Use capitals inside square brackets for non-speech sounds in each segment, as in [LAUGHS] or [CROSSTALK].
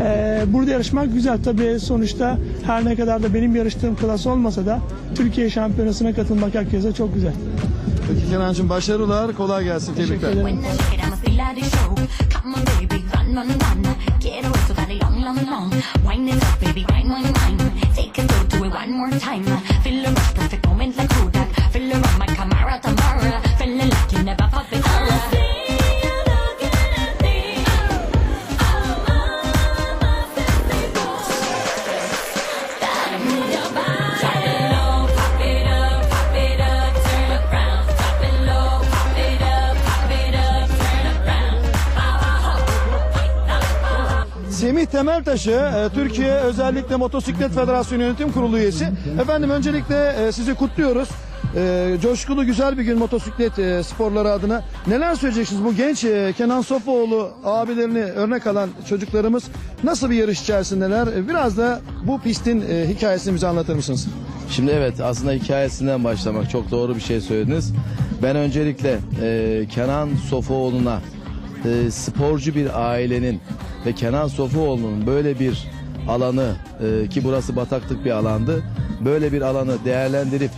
Ee, burada yarışmak güzel. Tabii sonuçta her ne kadar da benim yarıştığım klas olmasa da Türkiye şampiyonasına katılmak herkese çok güzel. Peki Kenancığım başarılar. Kolay gelsin. Teşekkür Tebrikler. ederim. Take do it one more time. Feel the rush, perfect moment like Kodak. Feel my Semih Temeltaşı, e, Türkiye özellikle Motosiklet Federasyonu Yönetim Kurulu üyesi. Efendim öncelikle e, sizi kutluyoruz. E, coşkulu güzel bir gün motosiklet e, sporları adına. Neler söyleyeceksiniz bu genç e, Kenan Sofoğlu abilerini örnek alan çocuklarımız nasıl bir yarış içerisindeler? E, Biraz da bu pistin hikayesini bize anlatır mısınız? Şimdi evet aslında hikayesinden başlamak çok doğru bir şey söylediniz. Ben öncelikle Kenan Sofuoğlu'na e, sporcu bir ailenin ve Kenan Sofuoğlu'nun böyle bir alanı e, ki burası bataklık bir alandı. Böyle bir alanı değerlendirip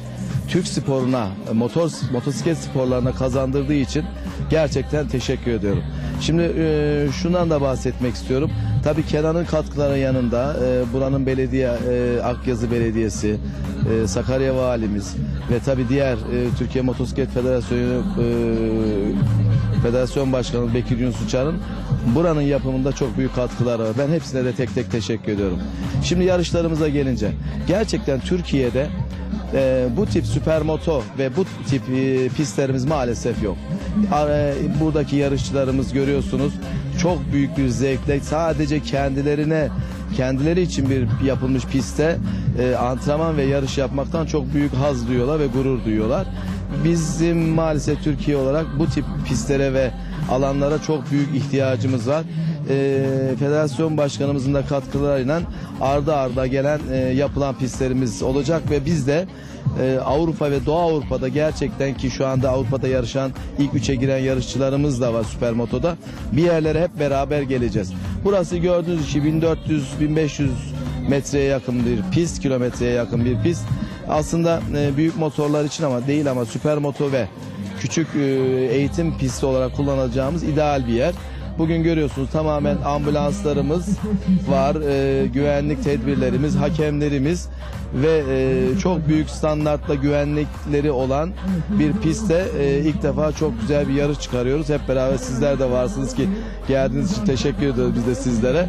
Türk sporuna, e, motor motosiklet sporlarına kazandırdığı için gerçekten teşekkür ediyorum. Şimdi e, şundan da bahsetmek istiyorum. Tabii Kenan'ın katkıları yanında e, buranın belediye, e, Akyazı Belediyesi, e, Sakarya Valimiz ve tabii diğer e, Türkiye Motosiklet Federasyonu e, Federasyon Başkanı Bekir Yunus Uçar'ın buranın yapımında çok büyük katkıları var. Ben hepsine de tek tek teşekkür ediyorum. Şimdi yarışlarımıza gelince gerçekten Türkiye'de e, bu tip süpermoto ve bu tip e, pistlerimiz maalesef yok. Ar- buradaki yarışçılarımız görüyorsunuz çok büyük bir zevkle sadece kendilerine kendileri için bir yapılmış pistte e, antrenman ve yarış yapmaktan çok büyük haz duyuyorlar ve gurur duyuyorlar. Bizim maalesef Türkiye olarak bu tip pistlere ve alanlara çok büyük ihtiyacımız var. E, federasyon başkanımızın da katkılarıyla ardı arda gelen e, yapılan pistlerimiz olacak ve biz de e, Avrupa ve Doğu Avrupa'da gerçekten ki şu anda Avrupa'da yarışan ilk üçe giren yarışçılarımız da var Süpermoto'da. Bir yerlere hep beraber geleceğiz. Burası gördüğünüz gibi 1400-1500 metreye yakın bir pist, kilometreye yakın bir pist. Aslında e, büyük motorlar için ama değil ama süpermoto ve küçük e, eğitim pisti olarak kullanacağımız ideal bir yer. Bugün görüyorsunuz tamamen ambulanslarımız var, e, güvenlik tedbirlerimiz, hakemlerimiz ve e, çok büyük standartla güvenlikleri olan bir pistte e, ilk defa çok güzel bir yarış çıkarıyoruz. Hep beraber sizler de varsınız ki geldiğiniz için teşekkür ediyoruz biz de sizlere.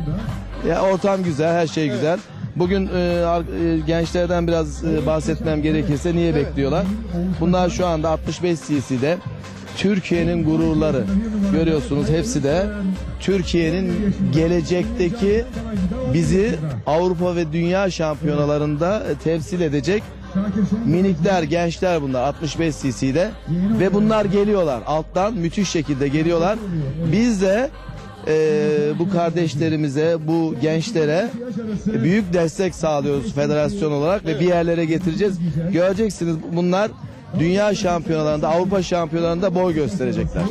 Ya ortam güzel, her şey güzel. Bugün e, e, gençlerden biraz e, bahsetmem gerekirse niye bekliyorlar? Bunlar şu anda 65 cc'de Türkiye'nin gururları. Görüyorsunuz hepsi de Türkiye'nin gelecekteki bizi Avrupa ve Dünya şampiyonalarında e, temsil edecek minikler, gençler bunlar 65 cc'de ve bunlar geliyorlar alttan müthiş şekilde geliyorlar. Biz de e, bu kardeşlerimize, bu gençlere büyük destek sağlıyoruz federasyon olarak ve bir yerlere getireceğiz. Göreceksiniz bunlar dünya şampiyonalarında, Avrupa şampiyonalarında boy gösterecekler.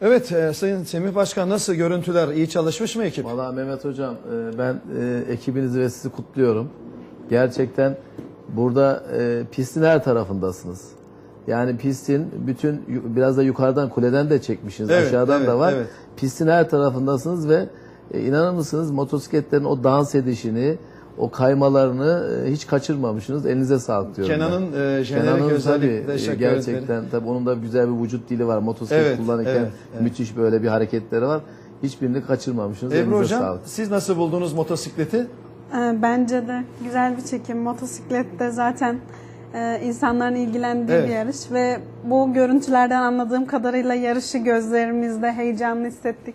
Evet e, Sayın Semih Başkan nasıl görüntüler? iyi çalışmış mı ekip? Valla Mehmet Hocam e, ben e, ekibinizi ve sizi kutluyorum. Gerçekten burada e, pistin her tarafındasınız. Yani pistin bütün biraz da yukarıdan kuleden de çekmişsiniz. Evet, aşağıdan evet, da var. evet. Pistin her tarafındasınız ve e, inanır mısınız motosikletlerin o dans edişini, o kaymalarını e, hiç kaçırmamışsınız. Elinize sağlık diyorum. Kenan'ın e, jenerik Kenan'ın özellikle tabii, e, gerçekten tabii onun da güzel bir vücut dili var. Motosiklet Evet, kullanırken evet, evet. müthiş böyle bir hareketleri var. Hiçbirini kaçırmamışsınız. Ebru Elinize Hocam sağlık. siz nasıl buldunuz motosikleti? Ee, Bence de güzel bir çekim. Motosiklette zaten e, insanların ilgilendiği Evet. bir yarış ve bu görüntülerden anladığım kadarıyla yarışı gözlerimizde heyecanlı hissettik.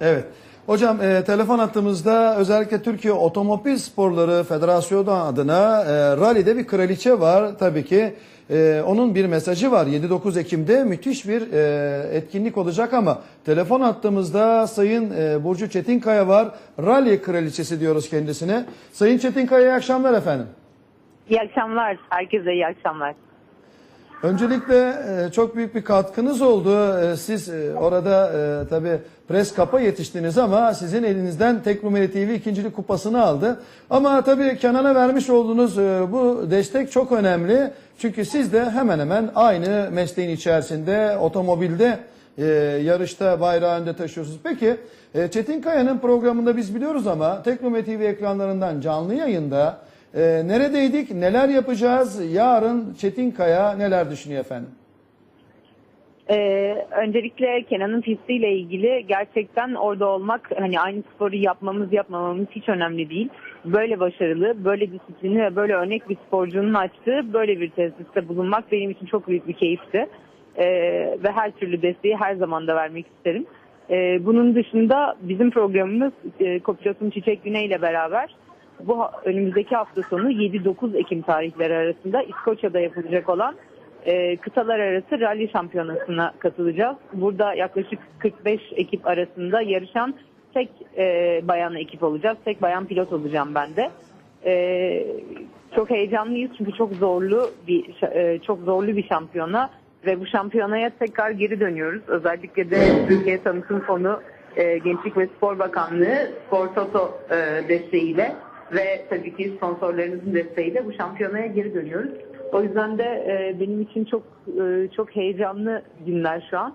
Evet. Hocam e, telefon hattımızda özellikle Türkiye Otomobil Sporları Federasyonu adına e, rallide bir kraliçe var tabii ki. E, onun bir mesajı var. 7-9 Ekim'de müthiş bir e, etkinlik olacak ama telefon hattımızda Sayın e, Burcu Çetinkaya var. Rally kraliçesi diyoruz kendisine. Sayın Çetinkaya iyi akşamlar efendim. İyi akşamlar. Herkese iyi akşamlar. Öncelikle e, çok büyük bir katkınız oldu. E, Siz e, orada tabii pres kapa yetiştiniz ama sizin elinizden Tek Rumeli TV ikincilik kupasını aldı. Ama tabii Kenan'a vermiş olduğunuz bu destek çok önemli. Çünkü siz de hemen hemen aynı mesleğin içerisinde otomobilde yarışta bayrağı önde taşıyorsunuz. Peki e, Çetin Kaya'nın programında biz biliyoruz ama Tek Rumeli TV ekranlarından canlı yayında e, neredeydik, neler yapacağız, yarın Çetin Kaya neler düşünüyor efendim? Ee, öncelikle Kenan'ın pistiyle ilgili gerçekten orada olmak hani aynı sporu yapmamız yapmamamız hiç önemli değil. Böyle başarılı, böyle disiplinli ve böyle örnek bir sporcunun açtığı böyle bir tesiste bulunmak benim için çok büyük bir keyifti. Ee, ve her türlü desteği her zaman da vermek isterim. Ee, bunun dışında bizim programımız e, Kopilot'un Çiçek Güney ile beraber bu önümüzdeki hafta sonu 7-9 Ekim tarihleri arasında İskoçya'da yapılacak olan e, kıtalar arası rally şampiyonasına katılacağız. Burada yaklaşık 45 ekip arasında yarışan tek e, bayan ekip olacağız. Tek bayan pilot olacağım ben de. E, çok heyecanlıyız çünkü çok zorlu bir e, çok zorlu bir şampiyona ve bu şampiyonaya tekrar geri dönüyoruz. Özellikle de Türkiye Tanıtım Fonu, e, Gençlik ve Spor Bakanlığı, Spor Toto e, desteğiyle ve tabii ki sponsorlarınızın desteğiyle bu şampiyonaya geri dönüyoruz. O yüzden de e, benim için çok e, çok heyecanlı günler şu an.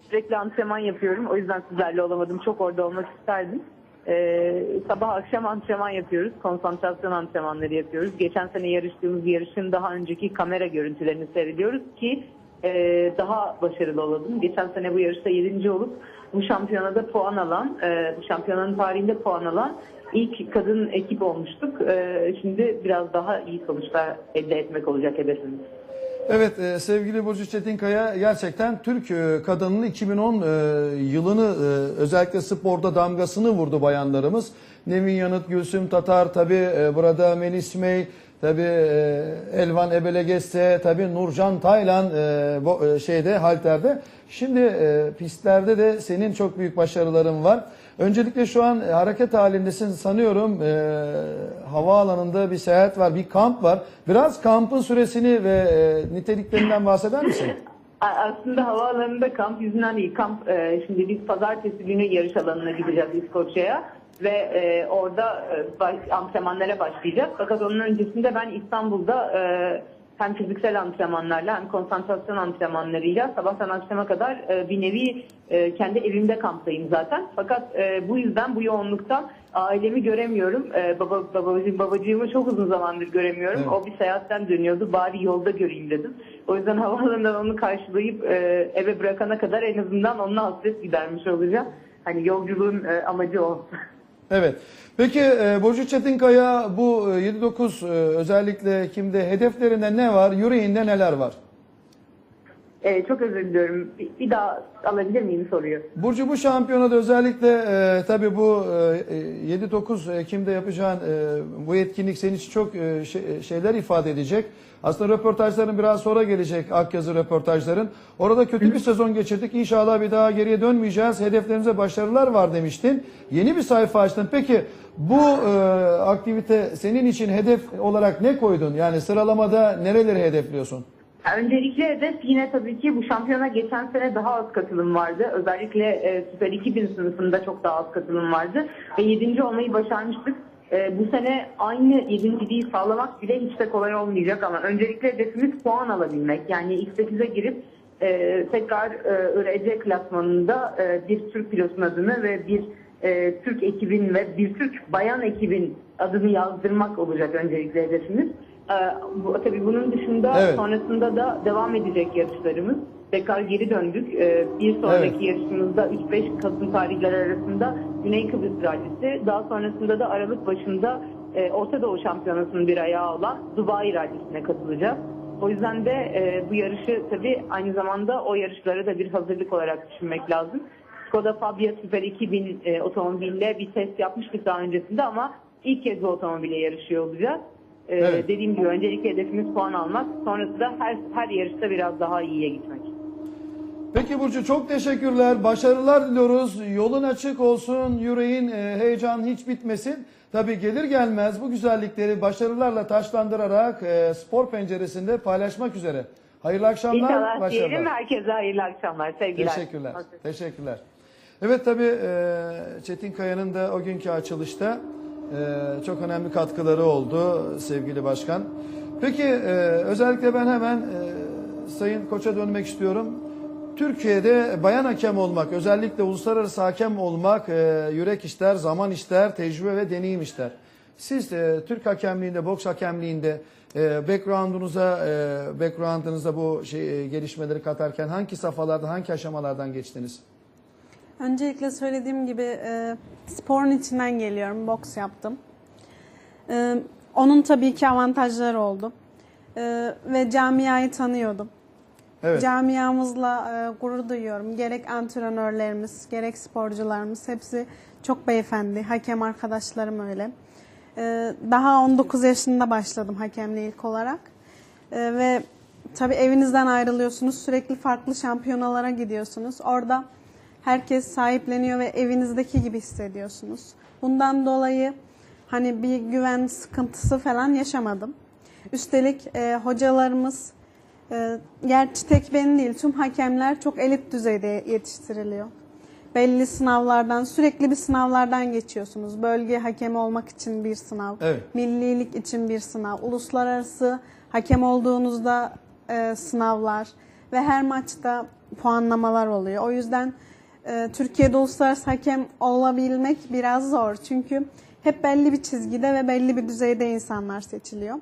Sürekli antrenman yapıyorum. O yüzden sizlerle olamadım. Çok orada olmak isterdim. E, sabah akşam antrenman yapıyoruz. Konsantrasyon antrenmanları yapıyoruz. Geçen sene yarıştığımız yarışın daha önceki kamera görüntülerini seyrediyoruz ki e, daha başarılı olalım. Geçen sene bu yarışta 7. olup bu şampiyonada puan alan, e, bu şampiyonanın tarihinde puan alan ilk kadın ekip olmuştuk. E, şimdi biraz daha iyi sonuçlar elde etmek olacak hedefimiz. Evet e, sevgili Burcu Çetinkaya gerçekten Türk e, kadının 2010 e, yılını e, özellikle sporda damgasını vurdu bayanlarımız. Nevin Yanıt, Gülsüm Tatar tabi burada Melis Mey, tabi Elvan Ebelegeste, tabi Nurcan Taylan şeyde halterde. Şimdi pistlerde de senin çok büyük başarıların var. Öncelikle şu an e, hareket halindesin sanıyorum. E, havaalanında bir seyahat var, bir kamp var. Biraz kampın süresini ve e, niteliklerinden bahseder misin? Aslında havaalanında kamp yüzünden değil. Kamp e, şimdi biz pazartesi günü yarış alanına gideceğiz İskoçya'ya ve e, orada e, baş- antrenmanlara başlayacağız. Fakat onun öncesinde ben İstanbul'da e, hem fiziksel antrenmanlarla hem konsantrasyon antrenmanlarıyla sabahtan akşama kadar e, bir nevi e, kendi evimde kamptayım zaten. Fakat e, bu yüzden bu yoğunluktan ailemi göremiyorum. E, baba, babacığım, babacığımı çok uzun zamandır göremiyorum. Evet. O bir seyahatten dönüyordu. Bari yolda göreyim dedim. O yüzden [LAUGHS] havaalanından onu karşılayıp e, eve bırakana kadar en azından onunla hasret gidermiş olacağım. Hani yolculuğun e, amacı o. [LAUGHS] Evet. Peki e, Burcu Çetinkaya bu e, 7-9 e, özellikle kimde hedeflerinde ne var, yüreğinde neler var? E, çok özür diliyorum. Bir, bir daha alabilir miyim soruyu? Burcu bu şampiyonada özellikle e, tabii bu e, 7-9 Ekim'de yapacağın e, bu etkinlik senin için çok e, şey- şeyler ifade edecek. Aslında röportajların biraz sonra gelecek Akyazı röportajların. Orada kötü bir sezon geçirdik. İnşallah bir daha geriye dönmeyeceğiz. Hedeflerimize başarılar var demiştin. Yeni bir sayfa açtın. Peki bu e, aktivite senin için hedef olarak ne koydun? Yani sıralamada nereleri hedefliyorsun? Öncelikle hedef yine tabii ki bu şampiyona geçen sene daha az katılım vardı. Özellikle e, Süper 2000 sınıfında çok daha az katılım vardı. Ve 7. olmayı başarmıştık. E, bu sene aynı 7.liği sağlamak bile hiç de kolay olmayacak ama öncelikle hedefimiz puan alabilmek. Yani X8'e girip e, tekrar e, IRC klasmanında e, bir Türk pilotun adını ve bir e, Türk ekibin ve bir Türk bayan ekibin adını yazdırmak olacak öncelikle hedefimiz. E, bu, tabii bunun dışında Evet. sonrasında da devam edecek yarışlarımız. Tekrar geri döndük. E, bir sonraki Evet. yarışımızda 3-5 Kasım tarihleri arasında Güney Kıbrıs Rallisi. Daha sonrasında da Aralık başında e, Orta Doğu Şampiyonası'nın bir ayağı olan Dubai Rallisi'ne katılacağız. O yüzden de e, bu yarışı tabii aynı zamanda o yarışlara da bir hazırlık olarak düşünmek lazım. Skoda Fabia Super 2000 e, otomobille bir test yapmıştık daha öncesinde ama ilk kez bu otomobile yarışıyor olacağız. E, Evet. Dediğim gibi öncelikle hedefimiz puan almak. Sonrası da her, her yarışta biraz daha iyiye gitmek. Peki Burcu çok teşekkürler. Başarılar diliyoruz. Yolun açık olsun. Yüreğin e, heyecan hiç bitmesin. Tabii gelir gelmez bu güzellikleri başarılarla taşlandırarak e, spor penceresinde paylaşmak üzere. Hayırlı akşamlar. İnşallah diyelim. başarılar. Herkese hayırlı akşamlar. Sevgiler. Teşekkürler. Hoşçakalın. Teşekkürler. Evet tabii e, Çetin Kaya'nın da o günkü açılışta e, çok önemli katkıları oldu sevgili başkan. Peki e, özellikle ben hemen e, Sayın Koç'a dönmek istiyorum. Türkiye'de bayan hakem olmak, özellikle uluslararası hakem olmak e, yürek ister, zaman ister, tecrübe ve deneyim ister. Siz e, Türk hakemliğinde, boks hakemliğinde e, background'unuza, e, background'ınıza bu şey, e, gelişmeleri katarken hangi safhalardan, hangi aşamalardan geçtiniz? Öncelikle söylediğim gibi e, sporun içinden geliyorum. Boks yaptım. E, onun tabii ki avantajları oldu. E, ve camiayı tanıyordum. Evet. Camiamızla e, gurur duyuyorum. Gerek antrenörlerimiz, gerek sporcularımız hepsi çok beyefendi. Hakem arkadaşlarım öyle. E, daha 19 yaşında başladım hakemliğe ilk olarak. E, ve tabii evinizden ayrılıyorsunuz. Sürekli farklı şampiyonalara gidiyorsunuz. Orada herkes sahipleniyor ve evinizdeki gibi hissediyorsunuz. Bundan dolayı hani bir güven sıkıntısı falan yaşamadım. Üstelik e, hocalarımız e, gerçi tek ben değil tüm hakemler çok elit düzeyde yetiştiriliyor. Belli sınavlardan sürekli bir sınavlardan geçiyorsunuz. Bölge hakemi olmak için bir sınav, Evet. millilik için bir sınav, uluslararası hakem olduğunuzda e, sınavlar ve her maçta puanlamalar oluyor. O yüzden e, Türkiye'de uluslararası hakem olabilmek biraz zor. Çünkü hep belli bir çizgide ve belli bir düzeyde insanlar seçiliyor.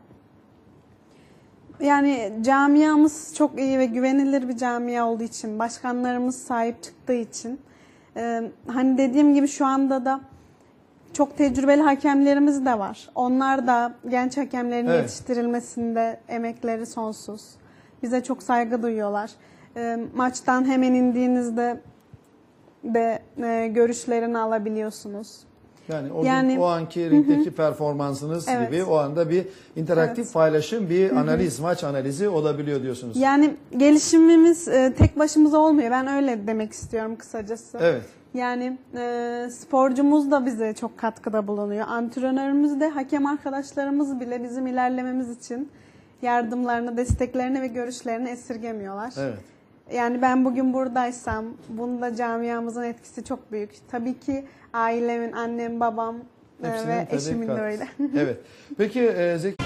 Yani camiamız çok iyi ve güvenilir bir camia olduğu için, başkanlarımız sahip çıktığı için, e, hani dediğim gibi şu anda da çok tecrübeli hakemlerimiz de var. Onlar da genç hakemlerin Evet. yetiştirilmesinde emekleri sonsuz. Bize çok saygı duyuyorlar. E, maçtan hemen indiğinizde de e, görüşlerini alabiliyorsunuz. Yani o, gün- Yani- o anki ringdeki performansınız Evet. gibi o anda bir interaktif Evet. paylaşım, bir analiz, maç analizi olabiliyor diyorsunuz. Yani gelişimimiz e, tek başımıza olmuyor. Ben öyle demek istiyorum kısacası. Evet. Yani e, sporcumuz da bize çok katkıda bulunuyor. Antrenörümüz de, hakem arkadaşlarımız bile bizim ilerlememiz için yardımlarını, desteklerini ve görüşlerini esirgemiyorlar. Evet. Yani ben bugün buradaysam bunda camiamızın etkisi çok büyük. Tabii ki ailemin, annem, babam e, Hepsinin ve eşimin de öyle. evet. [LAUGHS] Peki e, Zeki